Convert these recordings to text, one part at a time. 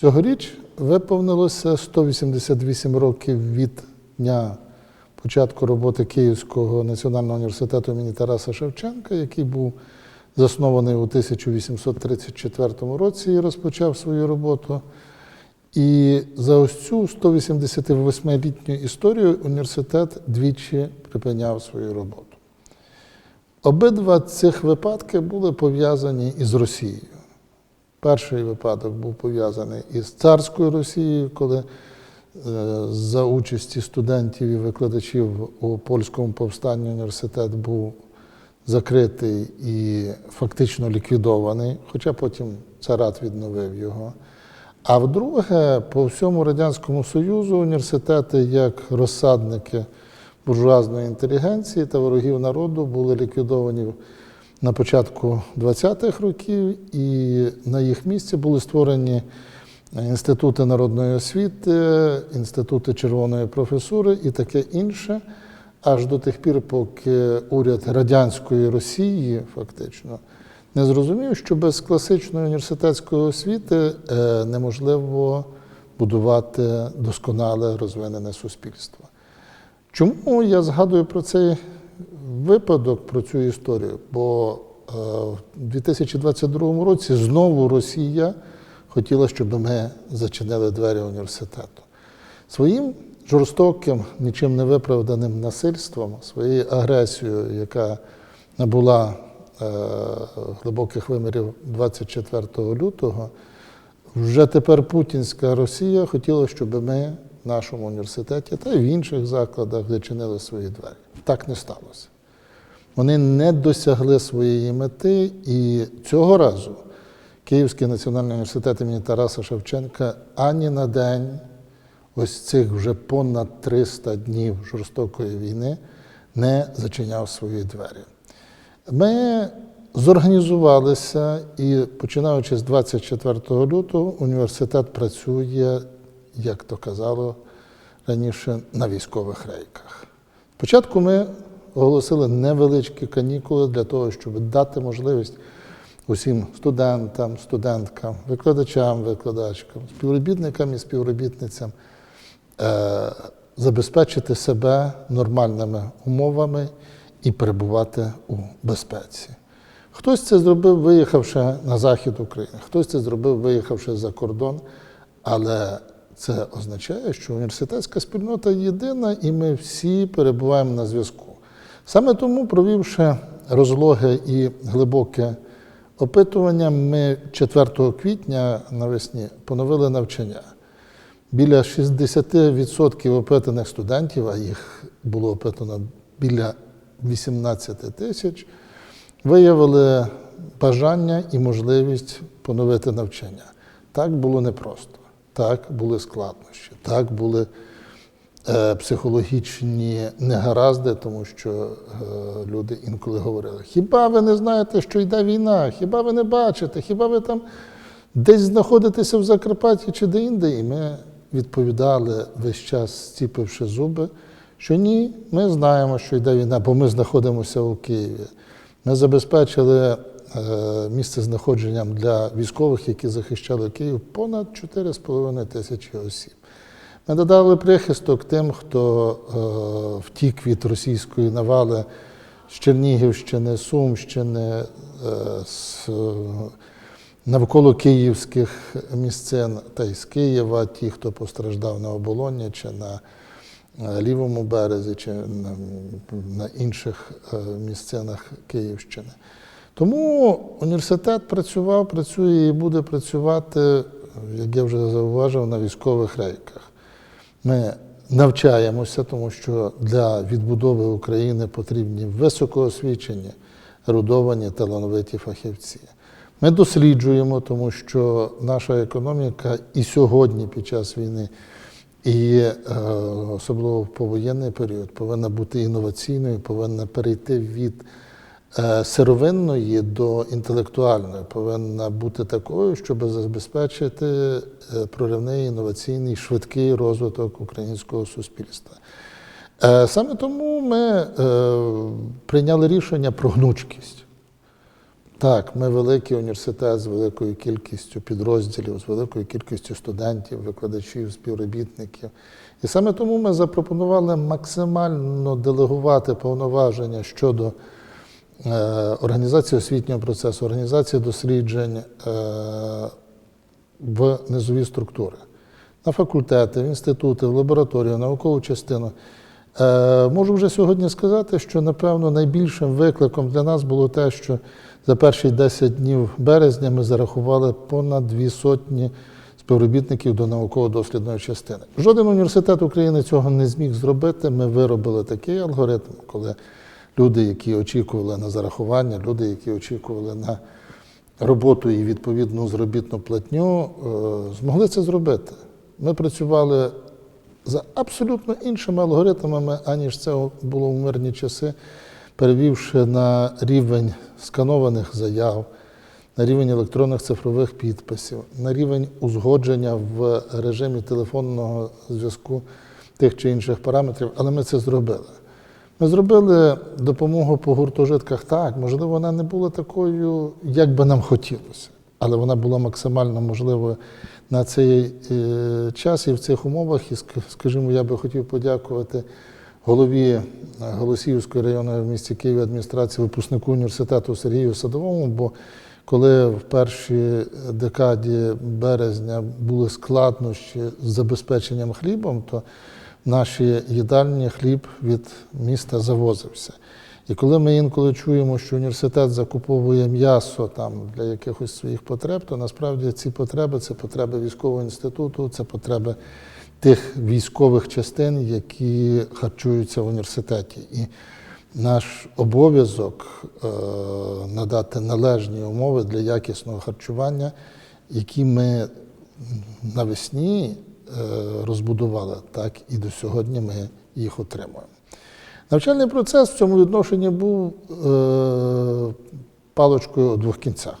Цьогоріч виповнилося 188 років від дня початку роботи Київського національного університету імені Тараса Шевченка, який був заснований у 1834 році і розпочав свою роботу. І за ось цю 188-літню історію університет двічі припиняв свою роботу. Обидва цих випадки були пов'язані із Росією. Перший випадок був пов'язаний із царською Росією, коли е, за участі студентів і викладачів у польському повстанні університет був закритий і фактично ліквідований, хоча потім царат відновив його. А вдруге, по всьому Радянському Союзу університети, як розсадники буржуазної інтелігенції та ворогів народу, були ліквідовані на початку 20-х років, і на їх місці були створені інститути народної освіти, інститути червоної професури і таке інше, аж до тих пір, поки уряд радянської Росії фактично не зрозумів, що без класичної університетської освіти е, неможливо будувати досконале розвинене суспільство. Чому я згадую про цей випадок, про цю історію? Бо е, в 2022 році знову Росія хотіла, щоб ми зачинили двері університету. Своїм жорстоким, нічим не виправданим насильством, своєю агресією, яка набула е, глибоких вимірів 24 лютого, вже тепер Путінська Росія хотіла, щоб ми в нашому університеті та й в інших закладах зачинили свої двері. Так не сталося. Вони не досягли своєї мети, і цього разу Київський національний університет імені Тараса Шевченка ані на день ось цих вже понад 300 днів жорстокої війни не зачиняв свої двері. Ми зорганізувалися і, починаючи з 24 лютого, університет працює, як то казало раніше, на військових рейках. Спочатку ми оголосили невеличкі канікули для того, щоб дати можливість усім студентам, студенткам, викладачам, викладачкам, співробітникам і співробітницям е, забезпечити себе нормальними умовами і перебувати у безпеці. Хтось це зробив, виїхавши на захід України, хтось це зробив, виїхавши за кордон, але це означає, що університетська спільнота єдина, і ми всі перебуваємо на зв'язку. Саме тому, провівши розлоге і глибоке опитування, ми 4 квітня навесні поновили навчання. Біля 60% опитаних студентів, а їх було опитано біля 18 тисяч, виявили бажання і можливість поновити навчання. Так було непросто, так були складнощі, так були е, психологічні негаразди, тому що е, люди інколи говорили: хіба ви не знаєте, що йде війна? Хіба ви не бачите? Хіба ви там десь знаходитеся в Закарпатті чи де-інде? І ми відповідали весь час, стіпивши зуби, що ні, ми знаємо, що йде війна, бо ми знаходимося у Києві. Ми забезпечили місце знаходженням для військових, які захищали Київ, понад 4,5 тисячі осіб. Ми додали прихисток тим, хто е, втік від російської навали з Чернігівщини, Сумщини, е, з навколо київських місцин та й з Києва, ті, хто постраждав на оболоні чи на е, лівому березі, чи на, інших е, місцинах Київщини. Тому університет працював, працює і буде працювати, як я вже зауважив, на військових рейках. Ми навчаємося, тому що для відбудови України потрібні високоосвічені, ерудовані, талановиті фахівці. Ми досліджуємо, тому що наша економіка і сьогодні, під час війни, і е, особливо в повоєнний період, повинна бути інноваційною, повинна перейти від сировинної до інтелектуальної, повинна бути такою, щоб забезпечити е, проривний інноваційний швидкий розвиток українського суспільства. Е, Саме тому ми е, прийняли рішення про гнучкість. Так, ми великий університет з великою кількістю підрозділів, з великою кількістю студентів, викладачів, співробітників. І саме тому ми запропонували максимально делегувати повноваження щодо е, організації освітнього процесу, організації досліджень е, в низові структури, на факультети, в інститути, в лабораторію, в наукову частину. Е, Можу вже сьогодні сказати, що напевно найбільшим викликом для нас було те, що за перші 10 днів березня ми зарахували понад дві сотні співробітників до науково-дослідної частини. Жоден університет України цього не зміг зробити. Ми виробили такий алгоритм, коли люди, які очікували на зарахування, люди, які очікували на роботу і відповідну зробітну платню, е, змогли це зробити. Ми працювали за абсолютно іншими алгоритмами, аніж це було в мирні часи, перевівши на рівень сканованих заяв, на рівень електронних цифрових підписів, на рівень узгодження в режимі телефонного зв'язку тих чи інших параметрів, але ми це зробили. Ми зробили допомогу по гуртожитках так, можливо, вона не була такою, як би нам хотілося, але вона була максимально можливою на цей е, час і в цих умовах. І, скажімо, я би хотів подякувати голові е, Голосіївської районної в місті Києві адміністрації, випускнику університету Сергію Садовому, бо коли в першій декаді березня були складнощі з забезпеченням хлібом, то наші їдальні хліб від міста завозився. І коли ми інколи чуємо, що університет закуповує м'ясо там для якихось своїх потреб, то насправді ці потреби це потреби військового інституту, це потреби тих військових частин, які харчуються в університеті. І наш обов'язок е, надати належні умови для якісного харчування, які ми навесні розбудували, так і до сьогодні ми їх отримуємо. Навчальний процес в цьому відношенні був е, паличкою у двох кінцях.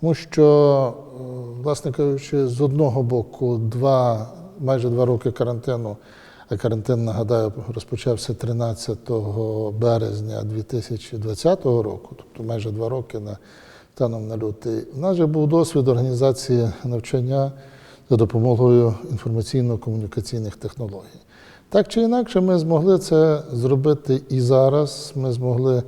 Тому що, е, власне кажучи, з одного боку, два, майже два роки карантину, а карантин, нагадаю, розпочався 13 березня 2020 року, тобто майже два роки на, станом на лютий. У нас же був досвід організації навчання за допомогою інформаційно-комунікаційних технологій. Так чи інакше, ми змогли це зробити і зараз. Ми змогли,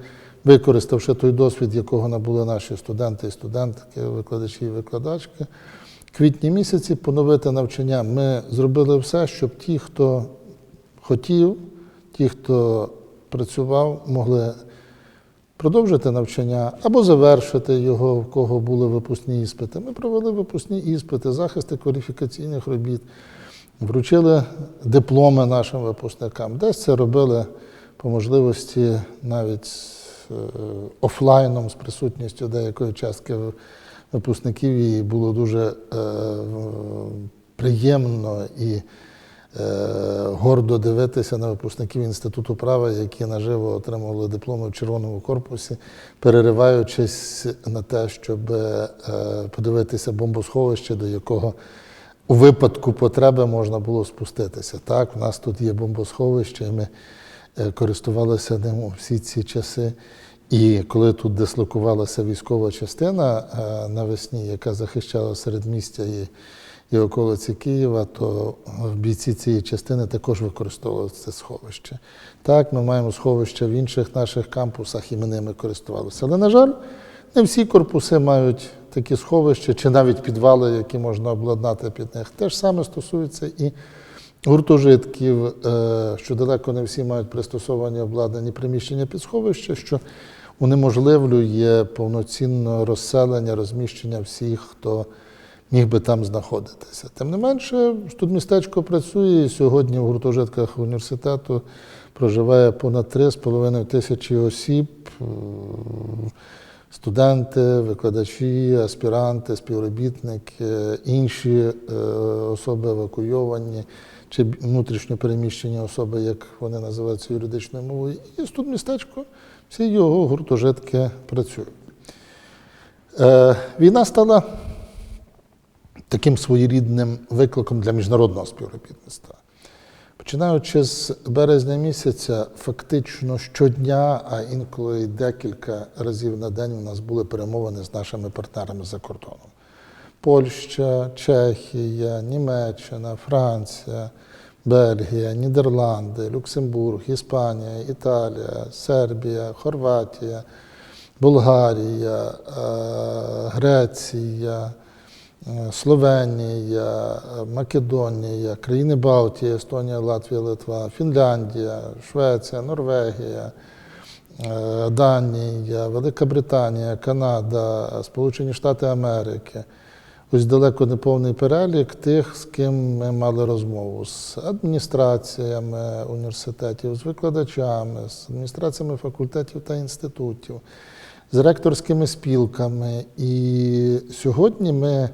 використавши той досвід, якого набули наші студенти і студентки, викладачі і викладачки, квітні місяці поновити навчання. Ми зробили все, щоб ті, хто хотів, ті, хто працював, могли продовжити навчання або завершити його, в кого були випускні іспити. Ми провели випускні іспити, захисти кваліфікаційних робіт, вручили дипломи нашим випускникам. Десь це робили по можливості навіть е, офлайном з присутністю деякої частки випускників, і було дуже е, приємно і гордо дивитися на випускників Інституту права, які наживо отримували дипломи в червоному корпусі, перериваючись на те, щоб е, подивитися бомбосховище, до якого у випадку потреби можна було спуститися. Так, в нас тут є бомбосховище, і ми е, користувалися ним у всі ці часи. І коли тут дислокувалася військова частина е, навесні, яка захищала середмістя і, і околиці Києва, то бійці цієї частини також використовували це сховище. Так, ми маємо сховища в інших наших кампусах, і ми ними користувалися. Але, на жаль, не всі корпуси мають такі сховища чи навіть підвали, які можна обладнати під них. Те ж саме стосується і гуртожитків, е, що далеко не всі мають пристосовані обладнані приміщення під сховище, що унеможливлює повноцінне розселення, розміщення всіх, хто міг би там знаходитися. Тим не менше, студмістечко працює і сьогодні в гуртожитках університету проживає понад 3,5 тисячі осіб. Студенти, викладачі, аспіранти, співробітники, інші е, особи евакуйовані чи внутрішньо переміщені особи, як вони називаються юридичною мовою, і студмістечко, всі його гуртожитки працюють. Е, Війна стала таким своєрідним викликом для міжнародного співробітництва. Починаючи з березня місяця, фактично щодня, а інколи декілька разів на день у нас були перемовини з нашими партнерами за кордоном. Польща, Чехія, Німеччина, Франція, Бельгія, Нідерланди, Люксембург, Іспанія, Італія, Сербія, Хорватія, Болгарія, е, Греція, Словенія, е, Македонія, країни Балтії, Естонія, Латвія, Литва, Фінляндія, Швеція, Норвегія. Е, Данія, Велика Британія, Канада, Сполучені Штати Америки. Ось далеко не повний перелік тих, з ким ми мали розмову з адміністраціями університетів, з викладачами, з адміністраціями факультетів та інститутів, з ректорськими спілками. І сьогодні ми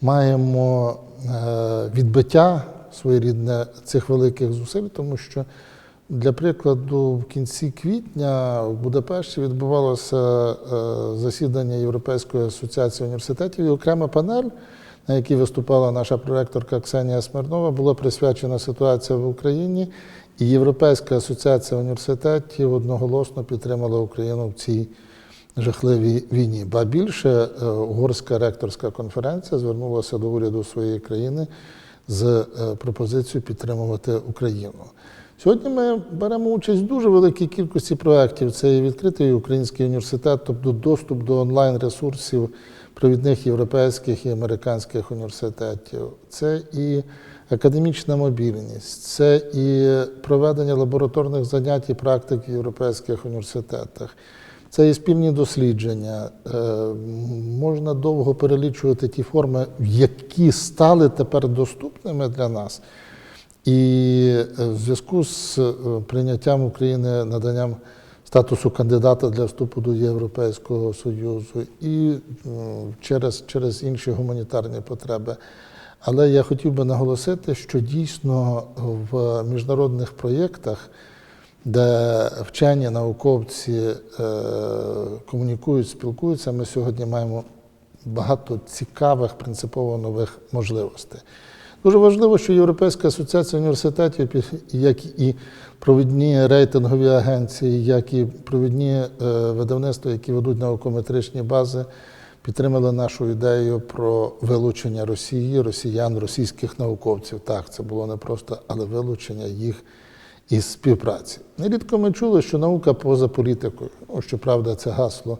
маємо е, відбиття своєрідне цих великих зусиль, тому що для прикладу, в кінці квітня в Будапешті відбувалося е, засідання Європейської асоціації університетів і окрема панель, на якій виступала наша проректорка Ксенія Смирнова, була присвячена ситуації в Україні. І Європейська асоціація університетів одноголосно підтримала Україну в цій жахливій війні. Ба більше е, угорська ректорська конференція звернулася до уряду своєї країни з е, пропозицією підтримувати Україну. Сьогодні ми беремо участь в дуже великій кількості проєктів. Це і відкритий український університет, тобто доступ до онлайн-ресурсів провідних європейських і американських університетів. Це і академічна мобільність, це і проведення лабораторних занять і практик в європейських університетах. Це і спільні дослідження. Е, Можна довго перелічувати ті форми, які стали тепер доступними для нас. І е, в зв'язку з е, прийняттям України наданням статусу кандидата для вступу до Європейського Союзу і через, через інші гуманітарні потреби. Але я хотів би наголосити, що дійсно в міжнародних проєктах, де вчені науковці е, комунікують, спілкуються, ми сьогодні маємо багато цікавих, принципово нових можливостей. Дуже важливо, що Європейська асоціація університетів, як і провідні рейтингові агенції, як і провідні е, видавництва, які ведуть наукометричні бази, підтримали нашу ідею про вилучення Росії, росіян, російських науковців. Так, це було непросто, але вилучення їх із співпраці. Нерідко ми чули, що наука поза політикою. Ну, щоправда, це гасло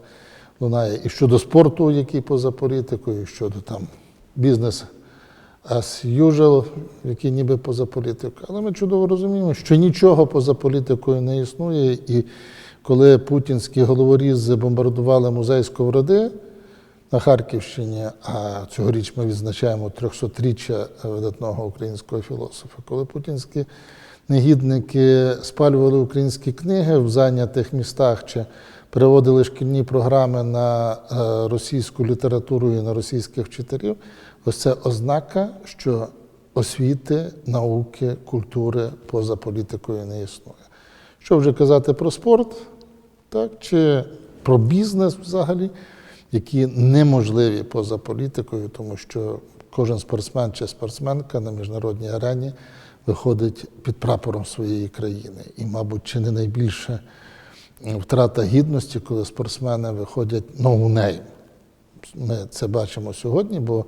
лунає і щодо спорту, який поза політикою, і щодо там бізнес as usual, який ніби поза політикою. Але ми чудово розуміємо, що нічого поза політикою не існує. І коли путінські головорізи бомбардували музей Сковороди на Харківщині, а цьогоріч ми відзначаємо 300-річчя видатного українського філософа, коли путінські негідники спалювали українські книги в зайнятих містах чи переводили шкільні програми на е, російську літературу і на російських вчителів, ось це ознака, що освіти, науки, культури поза політикою не існує. Що вже казати про спорт, так, чи про бізнес взагалі, які неможливі поза політикою, тому що кожен спортсмен чи спортсменка на міжнародній арені виходить під прапором своєї країни. І, мабуть, чи не найбільше втрата гідності, коли спортсмени виходять ноунейм. Ми це бачимо сьогодні, бо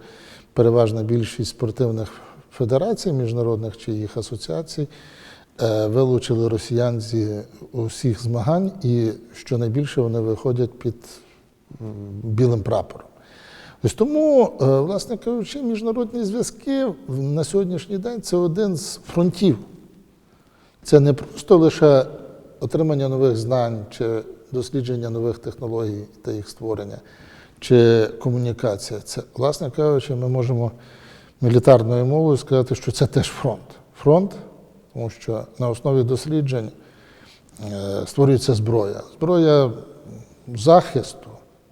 переважна більшість спортивних федерацій міжнародних чи їх асоціацій е, вилучили росіян зі усіх змагань, і що найбільше вони виходять під білим прапором. Ось тому, е, власне кажучи, міжнародні зв'язки на сьогоднішній день це один з фронтів. Це не просто лише отримання нових знань чи дослідження нових технологій та їх створення, чи комунікація. Це, власне кажучи, ми можемо мілітарною мовою сказати, що це теж фронт. Фронт, тому що на основі досліджень е, створюється зброя. Зброя захисту.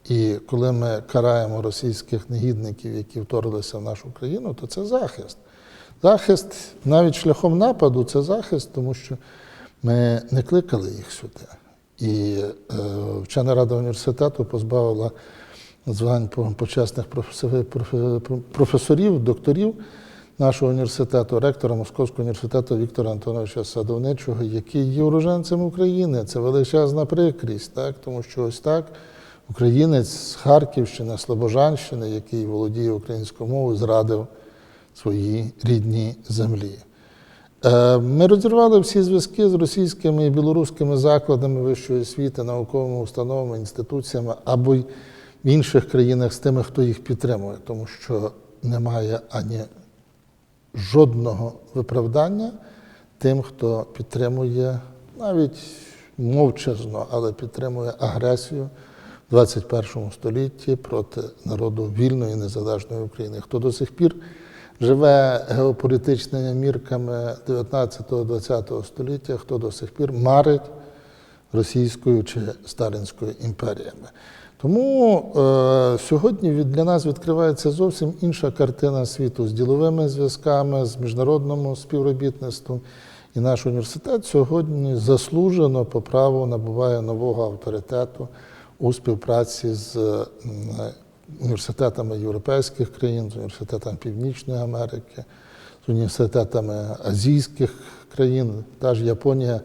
І коли ми караємо російських негідників, які вторглися в нашу країну, то це захист. Захист навіть шляхом нападу це захист, тому що ми не кликали їх сюди. І е, вчена рада університету позбавила звань почесних професорів, докторів нашого університету, ректора Московського університету Віктора Антоновича Садовничого, який є уроженцем України. Це величезна прикрість, так? тому що ось так українець з Харківщини, Слобожанщини, який володіє українською мовою, зрадив своїй рідній землі. Е, Ми розірвали всі зв'язки з російськими і білоруськими закладами вищої освіти, науковими установами, інституціями або й в інших країнах з тими, хто їх підтримує, тому що немає ані жодного виправдання тим, хто підтримує навіть мовчазно, але підтримує агресію 21 столітті проти народу вільної незалежної України. Хто до сих пір живе геополітичними мірками 19-20 століття, хто до сих пір марить російською чи сталінською імперіями. Тому е, сьогодні для нас відкривається зовсім інша картина світу з діловими зв'язками, з міжнародним співробітництвом. І наш університет сьогодні заслужено по праву набуває нового авторитету у співпраці з університетами європейських країн, з університетами Північної Америки, з університетами азійських країн. Та ж Японія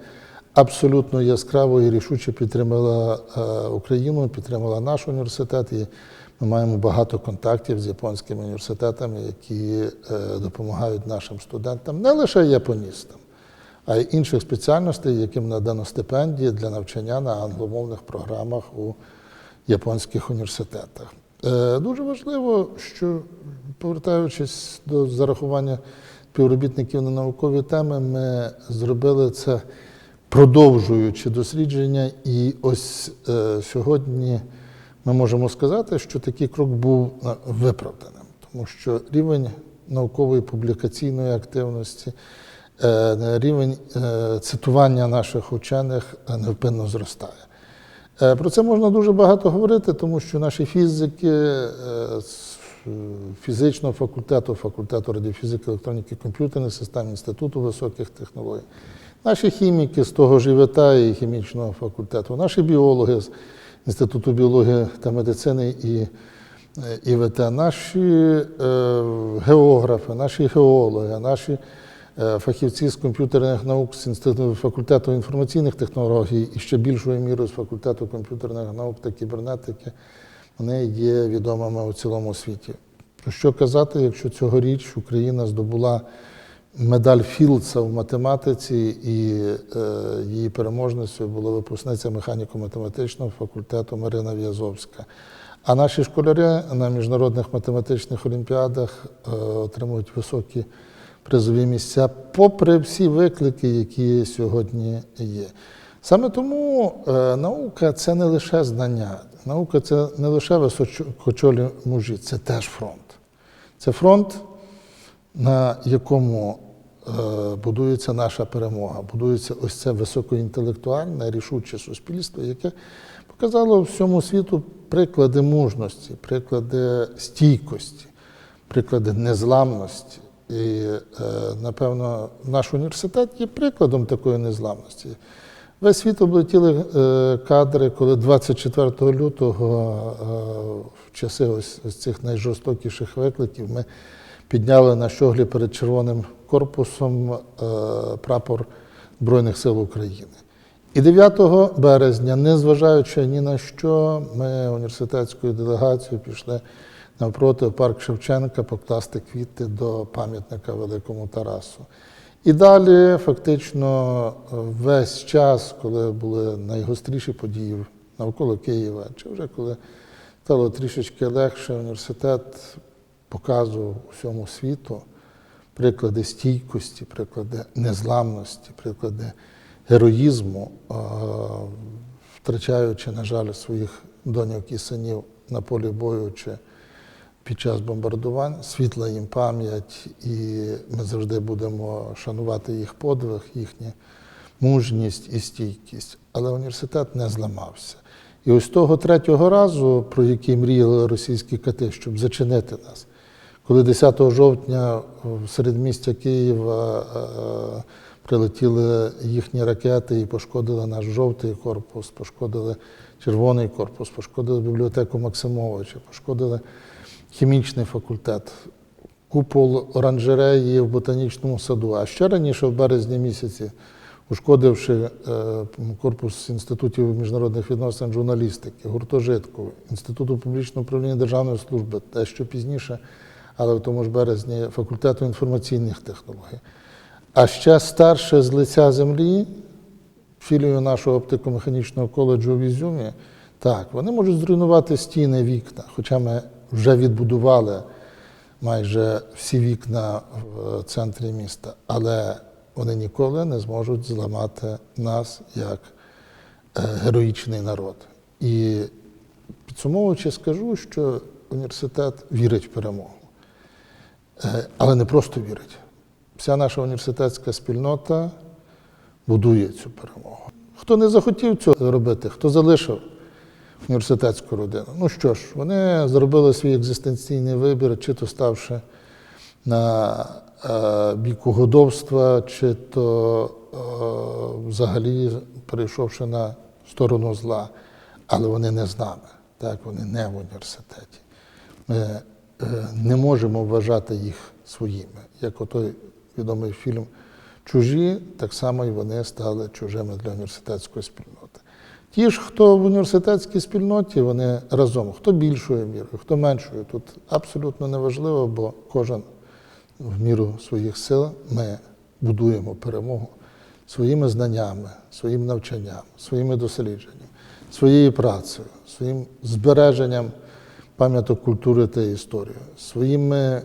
абсолютно яскраво і рішуче підтримала е, Україну, підтримала наш університет. І ми маємо багато контактів з японськими університетами, які е, допомагають нашим студентам, не лише японістам, а й інших спеціальностей, яким надано стипендії для навчання на англомовних програмах у японських університетах. Е, Дуже важливо, що повертаючись до зарахування співробітників на наукові теми, ми зробили це продовжуючи дослідження. І ось е, сьогодні ми можемо сказати, що такий крок був е, виправданим, тому що рівень наукової публікаційної активності, рівень е, цитування наших учених е, невпинно зростає. Е, Про це можна дуже багато говорити, тому що наші фізики е, з фізичного факультету, факультету радіофізики, електроніки, комп'ютерних систем, Інституту високих технологій, наші хіміки з того ж ІВТ і хімічного факультету, наші біологи з Інституту біології та медицини і е, ІВТ, наші е, географи, наші геологи, наші е, фахівці з комп'ютерних наук з інституту факультету інформаційних технологій і ще більшою мірою з факультету комп'ютерних наук та кібернетики, вони є відомими у цілому світі. Що казати, якщо цьогоріч Україна здобула медаль Філдса в математиці, і е, її переможницею була випускниця механіко-математичного факультету Марина В'язовська. А наші школяри на міжнародних математичних олімпіадах е, отримують високі призові місця, попри всі виклики, які сьогодні є. Саме тому е, наука це не лише знання, наука це не лише високочолі мужі, це теж фронт. Це фронт, на якому е, будується наша перемога, будується ось це високоінтелектуальне, рішуче суспільство, яке показало всьому світу приклади мужності, приклади стійкості, приклади незламності. І, е, напевно, наш університет є прикладом такої незламності. Весь світ облетіли е, кадри, коли 24 лютого, е, в часи ось, цих найжорстокіших викликів, ми підняли на щоглі перед Червоним корпусом прапор Збройних сил України. І 9 березня, незважаючи ні на що, ми університетською делегацією пішли навпроти парк Шевченка покласти квіти до пам'ятника Великому Тарасу. І далі, фактично, весь час, коли були найгостріші події навколо Києва, чи вже коли стало трішечки легше, університет показував усьому світу приклади стійкості, приклади незламності, приклади героїзму, втрачаючи, на жаль, своїх доньок і синів на полі бою чи під час бомбардувань, світла їм пам'ять, і ми завжди будемо шанувати їх подвиг, їхню мужність і стійкість. Але університет не зламався. І ось того третього разу, про який мріяли російські кати, щоб зачинити нас, коли 10 жовтня в середмістя Києва е, прилетіли їхні ракети і пошкодили наш жовтий корпус, пошкодили червоний корпус, пошкодили бібліотеку Максимовича, пошкодили хімічний факультет. купол оранжереї в ботанічному саду. А ще раніше, в березні місяці, ушкодивши е, корпус інститутів міжнародних відносин журналістики, гуртожитку, Інституту публічного управління Державної служби, те, що пізніше, але в тому ж березні факультету інформаційних технологій. А ще старше з лиця землі, філію нашого оптико-механічного коледжу в Ізюмі, так, вони можуть зруйнувати стіни, вікна, хоча ми вже відбудували майже всі вікна в центрі міста, але вони ніколи не зможуть зламати нас як е, героїчний народ. І підсумовуючи, скажу, що університет вірить в перемогу. Е, Але не просто вірить. Вся наша університетська спільнота будує цю перемогу. Хто не захотів цього робити, хто залишив університетську родину. Ну що ж, вони зробили свій екзистенційний вибір, чи то ставши на е, бік угодовства, чи то е, взагалі перейшовши на сторону зла. Але вони не з нами, так, вони не в університеті. Ми е, не можемо вважати їх своїми. Як отой відомий фільм Чужі, так само і вони стали чужими для університетської спільноти. Ті ж, хто в університетській спільноті, вони разом, хто більшою мірою, хто меншою, тут абсолютно неважливо, бо кожен в міру своїх сил ми будуємо перемогу своїми знаннями, своїм навчанням, своїми дослідженнями, своєю працею, своїм збереженням пам'яток культури та історії, своїми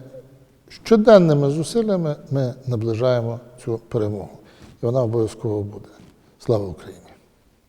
щоденними зусиллями ми наближаємо цю перемогу. І вона обов'язково буде. Слава Україні!